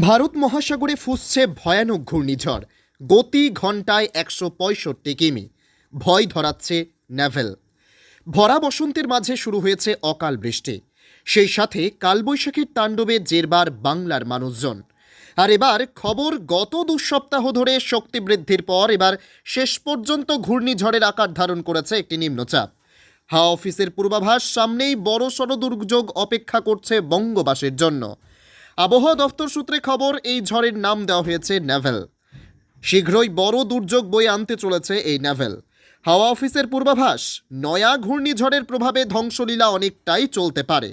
ভারত মহাসাগরে ফুসছে ভয়ানক ঘূর্ণিঝড়। গতি ঘন্টায় একশো পঁয়ষট্টি কিমি। ভয় ধরাচ্ছে নেভেল। ভরা বসন্তের মাঝে শুরু হয়েছে অকাল বৃষ্টি। সেই সাথে কালবৈশাখীর তাণ্ডবে জেরবার বাংলার মানুষজন। আর এবার খবর, গত দু সপ্তাহ ধরে শক্তি বৃদ্ধির পর এবার শেষ পর্যন্ত ঘূর্ণিঝড়ের আকার ধারণ করেছে একটি নিম্নচাপ। হাওয়া অফিসের পূর্বাভাস, সামনেই বড় সড় দুর্যোগ অপেক্ষা করছে বঙ্গবাসীর জন্য। আবহাওয়া দফতর সূত্রে খবর, এই ঝড়ের নাম দেওয়া হয়েছে নেভেল শীঘ্রই বড় দুর্যোগ বয়ে আনতে চলেছে এই নেভেল হাওয়া অফিসের পূর্বাভাস, নয়া ঘূর্ণিঝড়ের প্রভাবে ধ্বংসলীলা অনেকটাই চলতে পারে।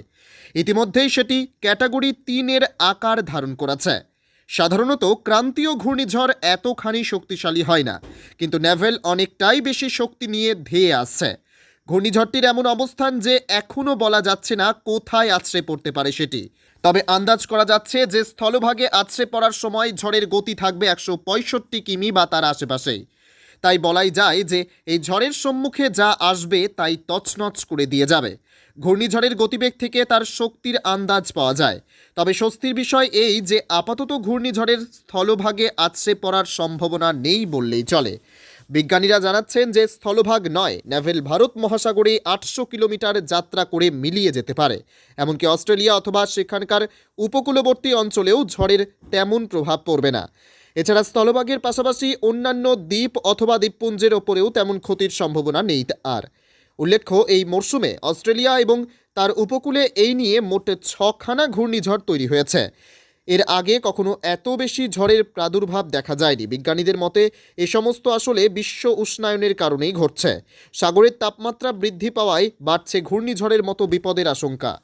ইতিমধ্যেই সেটি ক্যাটাগরি তিনের আকার ধারণ করেছে। সাধারণত ক্রান্তীয় ঘূর্ণিঝড় এতখানি শক্তিশালী হয় না, কিন্তু নেভেল অনেকটাই বেশি শক্তি নিয়ে ধেয়ে আসছে। ঘূর্ণিঝড়টির এমন অবস্থান যে এখনও বলা যাচ্ছে না কোথায় আছড়ে পড়তে পারে সেটি। তবে আন্দাজ করা যাচ্ছে যে স্থলভাগে আছড়ে পড়ার সময় ঝড়ের গতি থাকবে একশো পঁয়ষট্টি কিমি বা তার আশেপাশেই। তাই বলাই যায় যে এই ঝড়ের সম্মুখে যা আসবে তাই তছনছ করে দিয়ে যাবে। ঘূর্ণিঝড়ের গতিবেগ থেকে তার শক্তির আন্দাজ পাওয়া যায়। তবে স্বস্তির বিষয় এই যে আপাতত ঘূর্ণিঝড়ের স্থলভাগে আছড়ে পড়ার সম্ভাবনা নেই বললেই চলে। বিজ্ঞানীরা জানাচ্ছেন যে স্থলভাগ নয়, নেভেল ভারত মহাসাগরে আটশো কিলোমিটার যাত্রা করে মিলিয়ে যেতে পারে। এমনকি অস্ট্রেলিয়া অথবা সেখানকার উপকূলবর্তী অঞ্চলেও ঝড়ের তেমন প্রভাব পড়বে না। এছাড়া স্থলভাগের পাশাপাশি অন্যান্য দ্বীপ অথবা দ্বীপপুঞ্জের ওপরেও তেমন ক্ষতির সম্ভাবনা নেই আর। উল্লেখ্য, এই মরশুমে অস্ট্রেলিয়া এবং তার উপকূলে এই নিয়ে মোট ছখানা ঘূর্ণিঝড় তৈরি হয়েছে। এর আগে কখনো এত বেশি ঝড়ের প্রাদুর্ভাব দেখা যায়নি। বিজ্ঞানীদের মতে, এ সমস্ত আসলে বিশ্ব উষ্ণায়নের কারণেই ঘটছে। সাগরের তাপমাত্রা বৃদ্ধি পাওয়ায় বাড়ছে ঘূর্ণিঝড়ের মতো বিপদের আশঙ্কা।